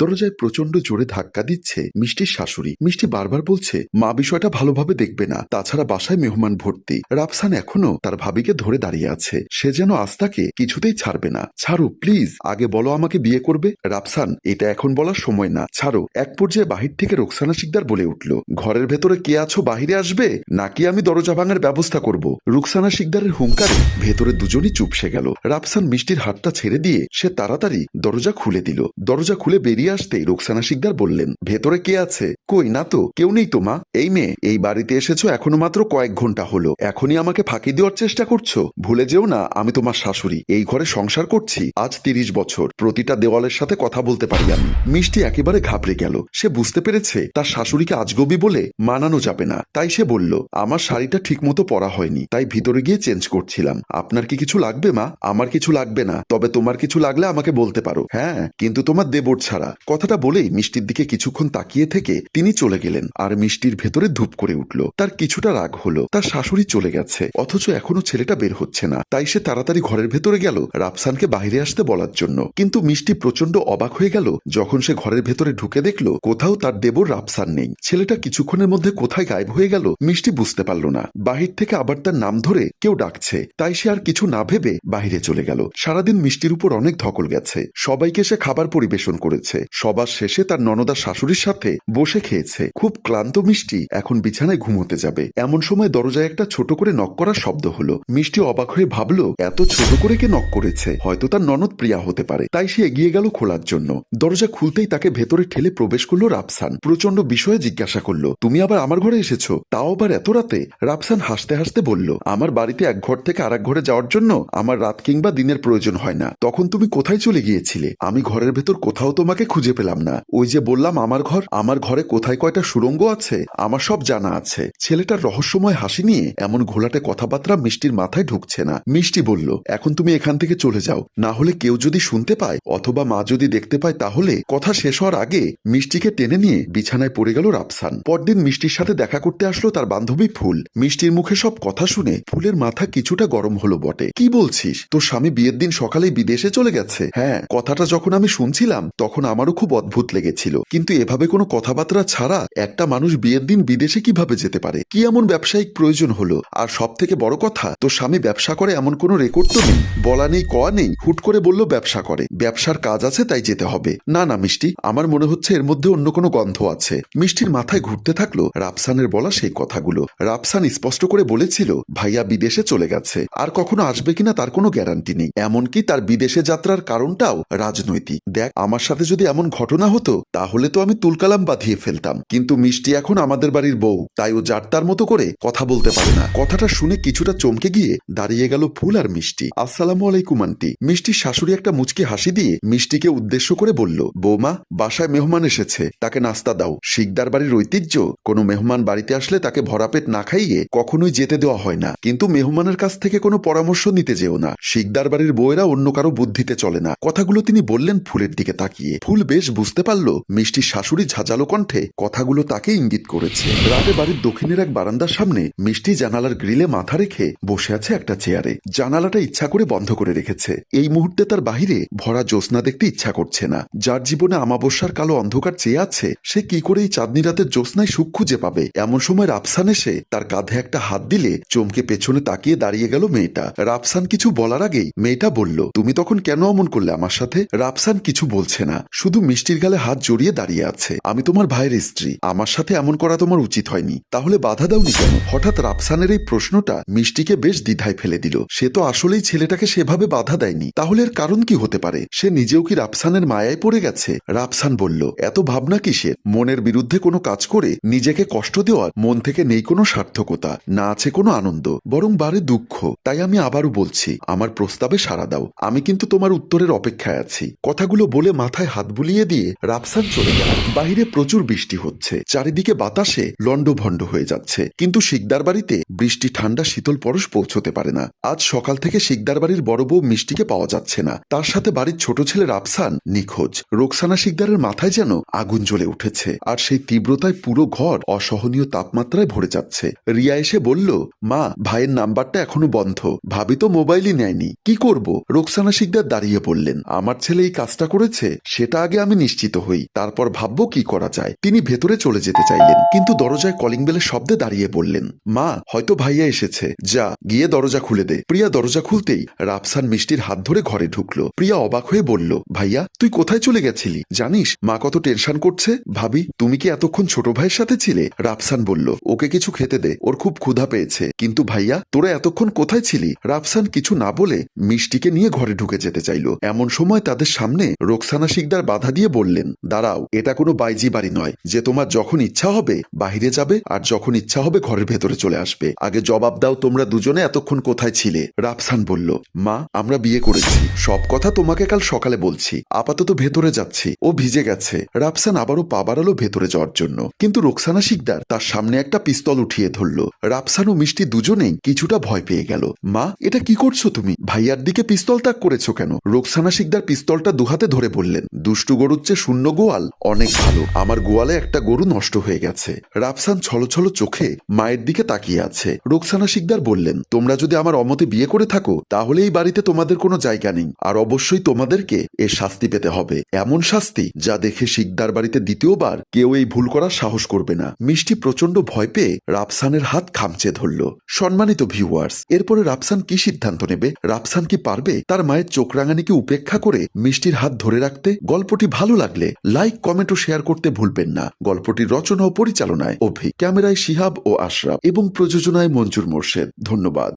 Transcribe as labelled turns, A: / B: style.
A: দরজায় প্রচণ্ড জোরে ধাক্কা দিচ্ছে মিষ্টির শাশুড়ি। মিষ্টি বারবার বলছে, মা বিষয়টা ভালোভাবে দেখবে না। তাছাড়া বাসায় মেহমান ভর্তি। রাফসান এখনও তার ভাবিকে ধরে দাঁড়িয়ে আছে। সে যেন আস্তাকে কিছুতেই ছাড়বে না। ছাড়ো, প্লিজ। আগে বলো আমাকে বিয়ে করবে? রাফসান, এটা এখন বলার সময় না। ছাড়ো। এক পর্যায়ে বাহির থেকে রোকসানা শিকদার বলে উঠল, ঘরের ভেতরে কে আছো? বাহিরে আসবে? নাকি আমি দরজা ভাঙার ব্যবস্থা করব? রুকসানা শিকদারের হুঙ্কারে ভেতরে দুজনই চুপসে গেল। রাফসান মিষ্টির হাতটা ছেড়ে দিয়ে সে তাড়াতাড়ি দরজা খুলে দিল। দরজা খুলে বেরিয়ে আসতেই রুকসানা শিকদার বললেন, ভেতরে কে আছে? কই? না তো, কেউ নেই তো, মা। এই মেয়ে, এই বাড়িতে এসেছ এখনও মাত্র কয়েক ঘণ্টা হলো। এখনই আমাকে ফাঁকি দেওয়ার চেষ্টা করছ? ভুলে যেও না, আমি তোমার শাশুড়ি। এই ঘরে সংসার করছি, আজ তিরিশ বছর। প্রতিটা দেওয়ালের সাথে কথা বলতে পারি আমি। মিষ্টি একেবারে ঘাবড়ে গেল। সে বুঝতে পেরেছে, তার শাশুড়িকে আজগবি বলে মানানো যাবে না। তাই সে বলল, আমার শাড়িটা ঠিকমতো পরা হয়নি, তাই ভিতরে গিয়ে চেঞ্জ করছিলাম। আপনার কি কিছু লাগবে, মা? আমার কিছু লাগবে না, তবে তোমার কিছু লাগলে আমাকে বলতে পারো। হ্যাঁ কিন্তু তোমার দেবর ছাড়া। কথাটা বলেই মিষ্টির দিকে কিছুক্ষণ তাকিয়ে থেকে তিনি চলে গেলেন, আর মিষ্টির ভেতরে ধূপ করে উঠল। তার কিছুটা রাগ হলো, তার শাশুড়ি চলে গেছে, অথচ এখনও ছেলেটা বের হচ্ছে না। তাই সে তাড়াতাড়ি ঘরের ভেতরে গেল, রাফসানকে বাইরে আসতে বলার জন্য। কিন্তু মিষ্টি প্রচণ্ড অবাক হয়ে গেল, যখন সে ঘরের ভেতরে ঢুকে দেখল, কোথাও তার দেবর রাফসান নেই। ছেলেটা কিছুক্ষণের মধ্যে কোথায় গায়েব হয়ে গেল, মিষ্টি বুঝতে পারল না। বাহির থেকে আবার তার নাম ধরে কেউ ডাকছে, তাই সে আর কিছু না ভেবে বাহিরে চলে গেল। সারাদিন মিষ্টির উপর অনেক ধকল গেছে। সবাইকে সে খাবার পরিবেশন করেছে। সবার শেষে তার ননদার শাশুড়ির সাথে বসে খেয়েছে। খুব ক্লান্ত মিষ্টি এখন বিছানায় ঘুমোতে যাবে। এমন সময় দরজায় একটা ছোট করে নক করার শব্দ হলো। মিষ্টি অবাক হয়ে ভাবলো, এত ছোট করে কে নক করেছে? হয়তো তার ননদ প্রিয়া হতে পারে। তাই সে এগিয়ে গেল খোলার জন্য। দরজা খুলতেই তাকে ভেতরে ঠেলে প্রবেশ করল রাফসান। প্রচণ্ড বিষয়ে জিজ্ঞাসা করল, তুমি আবার আমার ঘরে এসেছ? তাও আবার এত রাতে? রাফসান হাসতে হাসতে বলল, আমার বাড়িতে এক ঘর থেকে আরেক ঘরে যাওয়ার জন্য আমার রাত কিংবা দিনের প্রয়োজন হয় না। তখন তুমি কোথায় চলে গিয়েছিলে? আমি ঘরের ভেতর কোথাও তোমাকে খুঁজে পেলাম না। ওই যে বললাম, আমার ঘর? আমার ঘরে কোথায় কয়টা সুরঙ্গ আছে? আমার সব জানা আছে। ছেলেটার রহস্যময় হাসি নিয়ে এমন ঘোলাটে কথাবার্তা মিষ্টির মাথায় ঢুকছে না। মিষ্টি বলল, এখন তুমি এখান থেকে চলে যাও। না হলে কেউ যদি শুনতে পায় অথবা মা যদি দেখতে পায় তাহলে কথা শেষ হওয়ার আগে মিষ্টিকে টেনে নিয়ে বিছানায় পড়ে গেল রাফসান। পরদিন মিষ্টির সাথে দেখা করতে আসলো তার বান্ধবী ফুল। মিষ্টির মুখে সব কথা শুনে ফুলের মাথা কিছুটা গরম হলো বটে। কি বলছিস? তোর স্বামী বিয়ের দিন সকালেই বিদেশে চলে গেছে? হ্যাঁ। কথাটা যখন আমি শুনছিলাম, তখন আমারও খুব অদ্ভুত লেগেছিল। কিন্তু এভাবে কোনো কথাবার্তা ছাড়া একটা মানুষ বিয়ের দিন বিদেশে কীভাবে যেতে পারে? কি এমন ব্যবসায়িক প্রয়োজন হলো? আর সব থেকে বড় কথা, তোর স্বামী ব্যবসা করে এমন কোনো রেকর্ড তো নেই? বলা নেই কয়া নেই, হুট করে বলল ব্যবসা করে। ব্যবসার কাজ আছে, তাই যেতে হবে। না না, মিষ্টি, আমার মনে হচ্ছে এর মধ্যে অন্য কোনো গন্ধ আছে। মিষ্টির মাথায় ঘুরতে থাকল রাফসানের বলা সেই কথাগুলো। রাফসান স্পষ্ট করে বলেছিল, ভাইয়া বিদেশে চলে গেছে। আর কখনো আসবে কিনা তার কোনো গ্যারান্টি নেই। এমনকি তার বিদেশে যাত্রার কারণটাও রাজনৈতিক। দেখ, আমার সাথে যদি এমন ঘটনা হতো, তাহলে তো আমি তুলকালাম বাঁধিয়ে ফেলতাম। কিন্তু মিষ্টি এখন আমাদের বাড়ির বউ, তাই ও যার মতো করে কথা বলতে পারে না। কথাটা শুনে কিছুটা চমকে গিয়ে দাঁড়িয়ে গেল ফুল আর মিষ্টি। আসসালামু আলাইকুম, আন্টি। মিষ্টির শাশুড়ি একটা মুচকি হাসি দিয়ে মিষ্টিকে উদ্দেশ্য করে বলল, বৌমা, বাসায় মেহমান এসেছে। তাকে নাস্তা দাও। শিকদার বাড়ির ঐতিহ্য, কোনো মেহমান বাড়িতে আসলে তাকে ভরা পেট না খাইয়ে কখনোই যেতে দেওয়া হয় না। কিন্তু মেহমানের কাছ থেকে কোনো পরামর্শ নিতে যেও না। শিকদার বাড়ির বউয়েরা অন্য কারও বুদ্ধিতে চলে না। কথাগুলো তিনি বললেন ফুলের দিকে তাকিয়ে। ফুল বেশ বুঝতে পারল মিষ্টির শাশুড়ি ঝাঁঝালো কণ্ঠে কথাগুলো তাকে ইঙ্গিত করেছে। রাতে বাড়ির দক্ষিণের এক বারান্দার সামনে মিষ্টি জানালার গ্রিলে মাথা রেখে বসে আছে একটা চেয়ারে। জানালাটা ইচ্ছা করে বন্ধ করে রেখেছে। এই মুহূর্তে তার বাহিরে ভরা জ্যোৎস্না দেখতে ইচ্ছা করছে না। যার জীবনে আমাবস্যার কালো অন্ধকার চেয়ে আছে, সে কি করে এই চাঁদনি রাতের জ্যোৎস্নায় সুখ খুঁজে পাবে? এমন সময় রাফসান এসে তার কাঁধে একটা হাত দিলে চমকে পেছনে তাকিয়ে দাঁড়িয়ে গেল মেয়েটা। রাফসান কিছু বলার আগেই মেয়েটা বলল, তুমি তখন কেন অমন করলে আমার সাথে? রাফসান কিছু বলছে না। শুধু মিষ্টির গালে হাত জড়িয়ে দাঁড়িয়ে আছে। আমি তোমার ভাইয়ের স্ত্রী। আমার সাথে এমন করা তোমার উচিত হয়নি। তাহলে বাধা দাওনি কেন? হঠাৎ রাফসানের এই প্রশ্নটা মিষ্টিকে বেশ দ্বিধায় ফেলে দিল। সে তো আসলেই ছেলেটাকে সেভাবে বাধা দেয়নি। তাহলে এর কারণ কি হতে পারে? সে নিজেও কি রাফসানের মায়ায় পড়ে গেছে? রাফসান বলল, এত ভাবনা কিসের? মনের বিরুদ্ধে কোনো কাজ করে নিজেকে কষ্ট দেওয়ার মন থেকে নেই কোনো সার্থকতা, না আছে কোনো আনন্দ, বরং বারে দুঃখ। তাই আমি আবারও বলছি, আমার প্রস্তাবে সাড়া দাও। আমি কিন্তু তোমার উত্তরের অপেক্ষায় আছি। কথাগুলো বলে মাথায় হাত বুলিয়ে দিয়ে রাফসান চলে গেল বাহিরে প্রচুর বৃষ্টি হচ্ছে। চারিদিকে বাতাসে লণ্ডভণ্ড হয়ে যাচ্ছে। কিন্তু শিকদার বাড়িতে বৃষ্টি, ঠান্ডা, শীতল পরশ পৌঁছতে পারে না। আজ সকাল থেকে শিকদার বাড়ির বড় বউ মিষ্টিকে পাওয়া যাচ্ছে না। তার সাথে বাড়ির ছোট ছেলে রাফসান নিখোঁজ। রোকসানা শিকদারের মাথায় যেন আগুন জ্বলে উঠেছে। আর সেই তীব্রতায় পুরো ঘর অসহনীয় তাপমাত্রায় ভরে যাচ্ছে। রিয়া এসে বলল, মা, ভাইয়ের নাম্বারটা এখনও বন্ধ। ভাবি তো মোবাইলই নেয়নি। কি করব? রোকসানা শিকদার দাঁড়িয়ে পড়লেন আমার ছেলে এই কাজটা করেছে, সেটা আগে আমি নিশ্চিত হই, তারপর ভাববো কি করা যায়। তিনি ভেতরে চলে যেতে চাইলেন, কিন্তু দরজায় কলিং বেলের শব্দে দাঁড়িয়ে বললেন, মা, হয়তো ভাইয়া এসেছে। যা, গিয়ে দরজা খুলে দে। প্রিয়া দরজা খুলতেই রাফসান মিষ্টির হাত ধরে ঘরে ঢুকলো। প্রিয়া অবাক হয়ে বলল, ভাইয়া, তুই কোথায় চলে গেছিলি? জানিস, মা কত টেনশন করছে? ভাবি, তুমি কি এতক্ষণ ছোট ভাইয়ের সাথে ছিলে? রাফসান বলল, ওকে কিছু খেতে দে, ওর খুব ক্ষুধা পেয়েছে। কিন্তু ভাইয়া, তোরা এতক্ষণ কোথায় ছিলি? রাফসান কিছু না বলে মিষ্টিকে নিয়ে ঘরে ঢুকে যেতে চাইল। এমন সময় তাদের সামনে রোকসানা শিকদার বাধা দিয়ে বললেন, দাঁড়াও, এটা কোনো বাইজি বাড়ি নয়। যে তোমার যখন ইচ্ছা হবে, বাহিরে যাবে, আর যখন ইচ্ছা হবে, ঘরের ভেতরে চলে আসবে। আগে জবাব দাও তোমরা দুজনে এতক্ষণ কোথায় ছিলে। রাফসান বলল, মা, আমরা বিয়ে করেছি। সব কথা তোমাকে কাল সকালে বলছি। আপাতত ভেতরে যাচ্ছি। ও ভিজে গেছে। রাফসান আবারও পা বাড়ালো ভেতরে যাওয়ার জন্য। কিন্তু রোকসানা শিকদার তার সামনে একটা পিস্তল উঠিয়ে ধরল। রাফসান ও মিষ্টি দুজনেই কিছুটা ভয় পেয়ে গেল। মা, এটা কি করছ তুমি? ভাইয়ার দিকে পিস্তল তাক করেছ কেন? রোকসানা শিকদার পিস্তলটা দুহাতে ধরে বললেন দুষ্টু গরুর চেয়ে শূন্য গোয়াল। অনেক ভালো। আমার গোয়ালে একটা গরু নষ্ট হয়ে গেছে। রাফসান ছলছল চোখে মায়ের দিকে তাকিয়ে আছে। রোকসানা শিকদার বললেন, তোমরা যদি আমার অমতে বিয়ে করে থাকো, তাহলে এই বাড়িতে তোমাদের কোনো জায়গা নেই। আর অবশ্যই তোমাদেরকে এর শাস্তি পেতে হবে। এমন শাস্তি যা দেখে শিকদার বাড়িতে দ্বিতীয়বার কেউ এই ভুল করার সাহস করবে না। মিষ্টি প্রচণ্ড ভয় পেয়ে রাফসানের হাত খামচে ধরল। সম্মানিত ভিউয়ার্স, এরপরে রাফসান কি সিদ্ধান্ত নেবে? রাফসান কি পারবে তার মায়ের চোখ রাঙানিকে উপেক্ষা করে মিষ্টির হাত ধরে রাখতে? গল্পটি ভালো লাগলে লাইক, কমেন্ট ও শেয়ার করতে ভুলবেন না। গল্পটির রচনা ও পরিচালনায় অভি, ক্যামেরায় শিহাব ও আশরাফ এবং প্রযোজনায় মঞ্জুর মোর্শেদ। ধন্যবাদ।